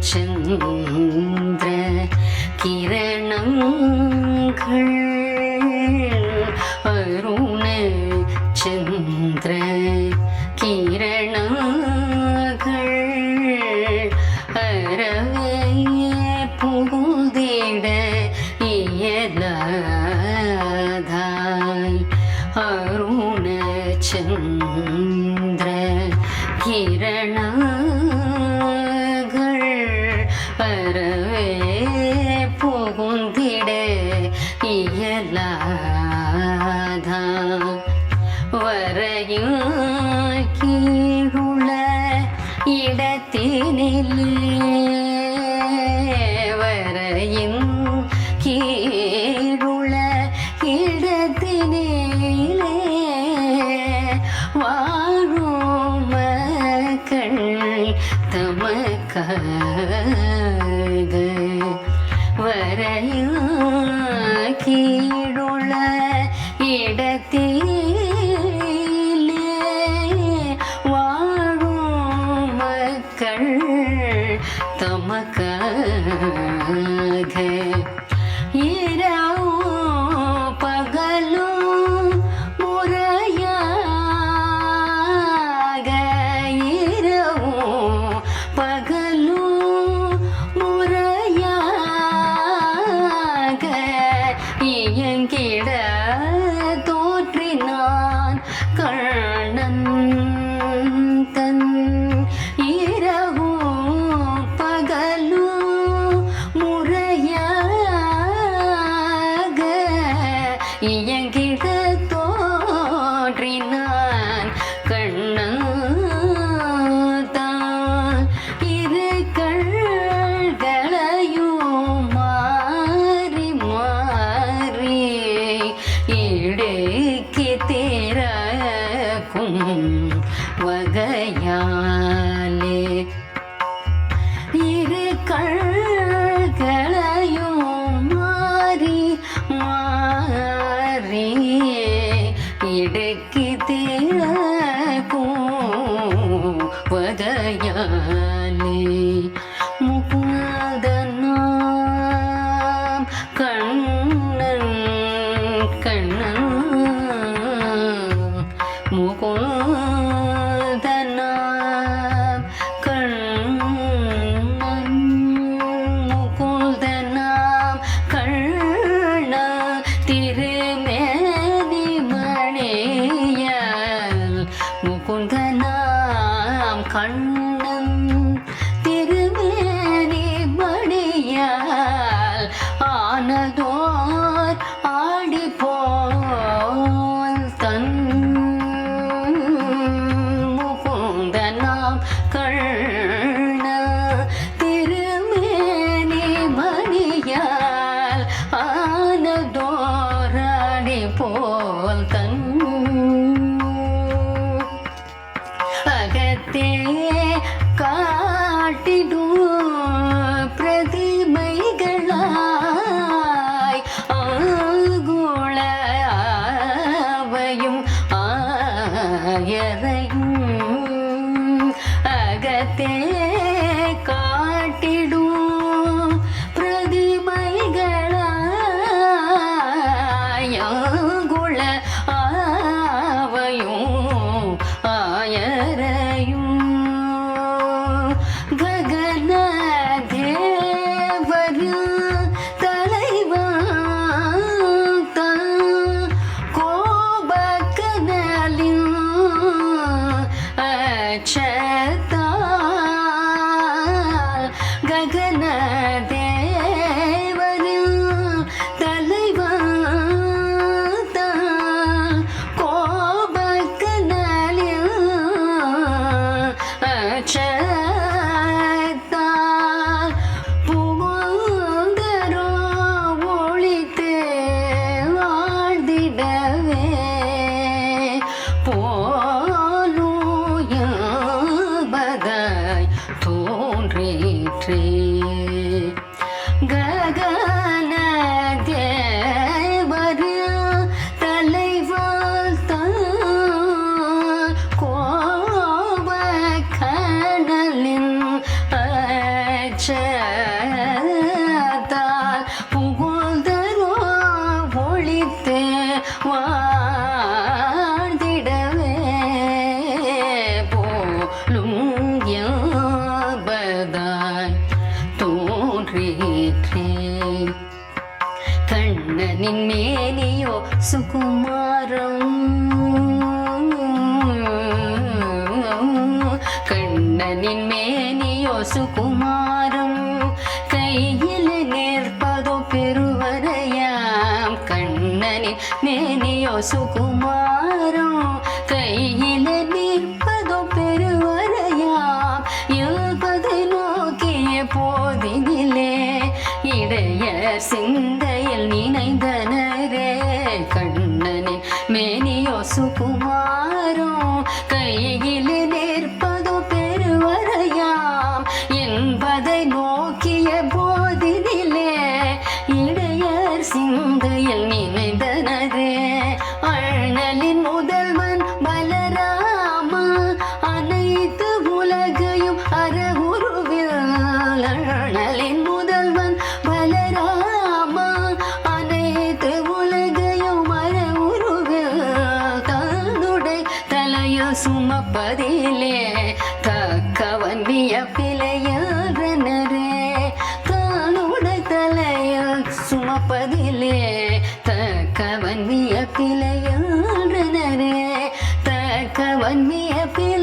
ചന്ദ്ര കിരണങ്ങൾ. അരുണ ചന്ദ്ര കിരണങ്ങൾ. അരവയെ പുതിട ഇയലായി ചന്ദ്ര കിരണ വരയൂ കീഴുള്ള ഇടത്തിനില്ല தமக்காக இரவு பகலும் முறையாக இரவும் பகலும் முறையாக இயங்கிட தோற்றினான் கண்ணன் தன் வழியே இடக்கி தேக்கும் வகையாலே முகுந்தனாம் கண்ணன் கண்ணன் check. சுகுமாரம். கண்ணனின் மேனியோ சுகுமாரம். கையில் நிற்பதோ பெருவரையாம். கண்ணனின் மேனியோ சுகுமாரம். சுகுமாரோ கையில் நிற்பதோ பெருவரையாம். என்பதை நோக்கிய போதினிலே இடையர் சிந்தையில் நினைந்தனரே. அண்ணலின் முதல் சுமப்பதிலே தக்கவன் வியப்பிலையாதனரே தானுடை தலையில் சுமப்பதிலே தக்கவன் வியப்பிலையாதனரே தக்கவன் வியப்பிலை